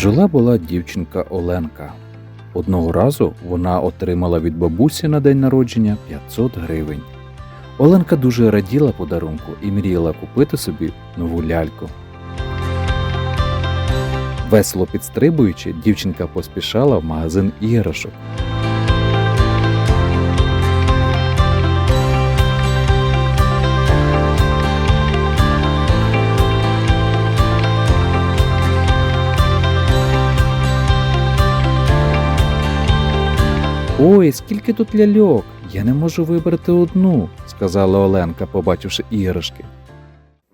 Жила була дівчинка Оленка. Одного разу вона отримала від бабусі на день народження 500 гривень. Оленка дуже раділа подарунку і мріяла купити собі нову ляльку. Весело підстрибуючи, дівчинка поспішала в магазин іграшок. Ой, скільки тут ляльок! Я не можу вибрати одну, сказала Оленка, побачивши іграшки.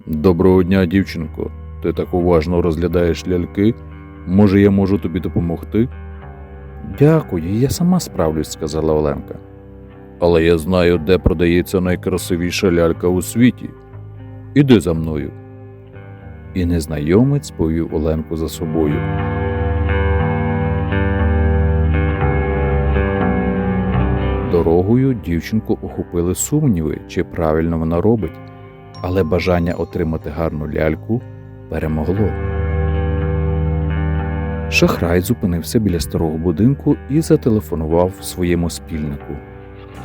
Доброго дня, дівчинко. Ти так уважно розглядаєш ляльки. Може, я можу тобі допомогти? Дякую, я сама справлюсь, сказала Оленка. Але я знаю, де продається найкрасивіша лялька у світі. Іди за мною. І незнайомець повів Оленку за собою. Дорогою дівчинку охопили сумніви, чи правильно вона робить, але бажання отримати гарну ляльку перемогло. Шахрай зупинився біля старого будинку і зателефонував своєму спільнику.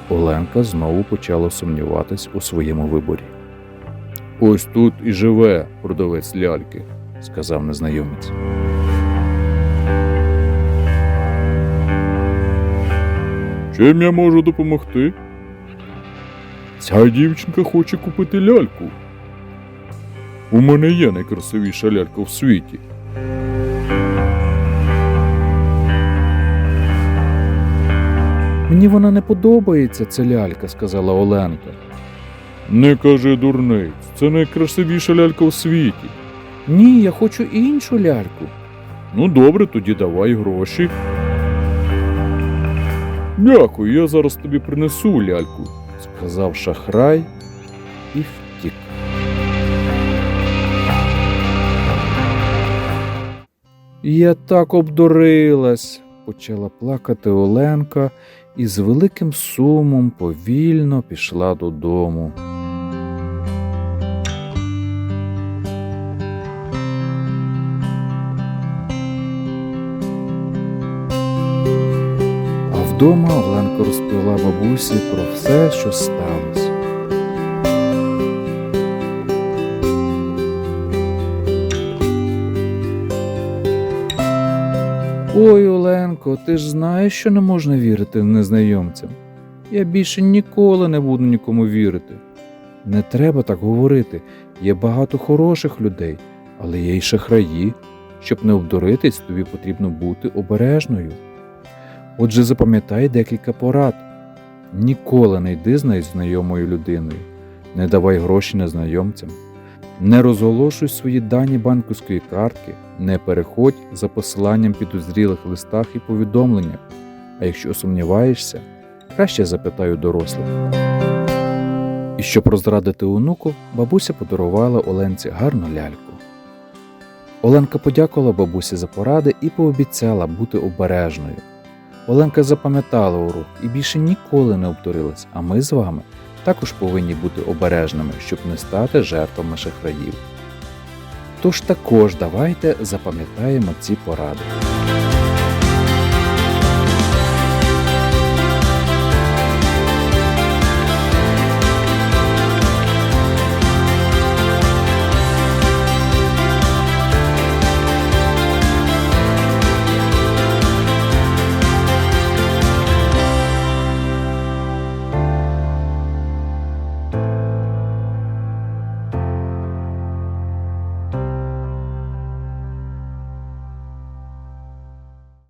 Оленка знову почала сумніватись у своєму виборі. Ось тут і живе продавець ляльки, сказав незнайомець. Чим я можу допомогти? Ця дівчинка хоче купити ляльку. У мене є найкрасивіша лялька в світі. Мені вона не подобається, ця лялька, сказала Оленка. Не кажи дурниць, це найкрасивіша лялька у світі. Ні, я хочу іншу ляльку. Ну добре, тоді давай гроші. Дякую, я зараз тобі принесу ляльку, сказав шахрай і втік. Я так обдурилась, почала плакати Оленка і з великим сумом повільно пішла додому. Вдома Оленка розповіла бабусі про все, що сталося. Ой, Оленко, ти ж знаєш, що не можна вірити незнайомцям. Я більше ніколи не буду нікому вірити. Не треба так говорити. Є багато хороших людей, але є й шахраї. Щоб не обдуритись, тобі потрібно бути обережною. Отже, запам'ятай декілька порад. Ніколи не йди з незнайомою людиною, не давай гроші незнайомцям, не розголошуй свої дані банківської картки, не переходь за посиланням підозрілих листах і повідомленнях. А якщо сумніваєшся, краще запитай у дорослих. І щоб розрадити онуку, бабуся подарувала Оленці гарну ляльку. Оленка подякувала бабусі за поради і пообіцяла бути обережною. Оленка запам'ятала урок і більше ніколи не обдурилась, а ми з вами також повинні бути обережними, щоб не стати жертвами шахраїв. Тож також давайте запам'ятаємо ці поради.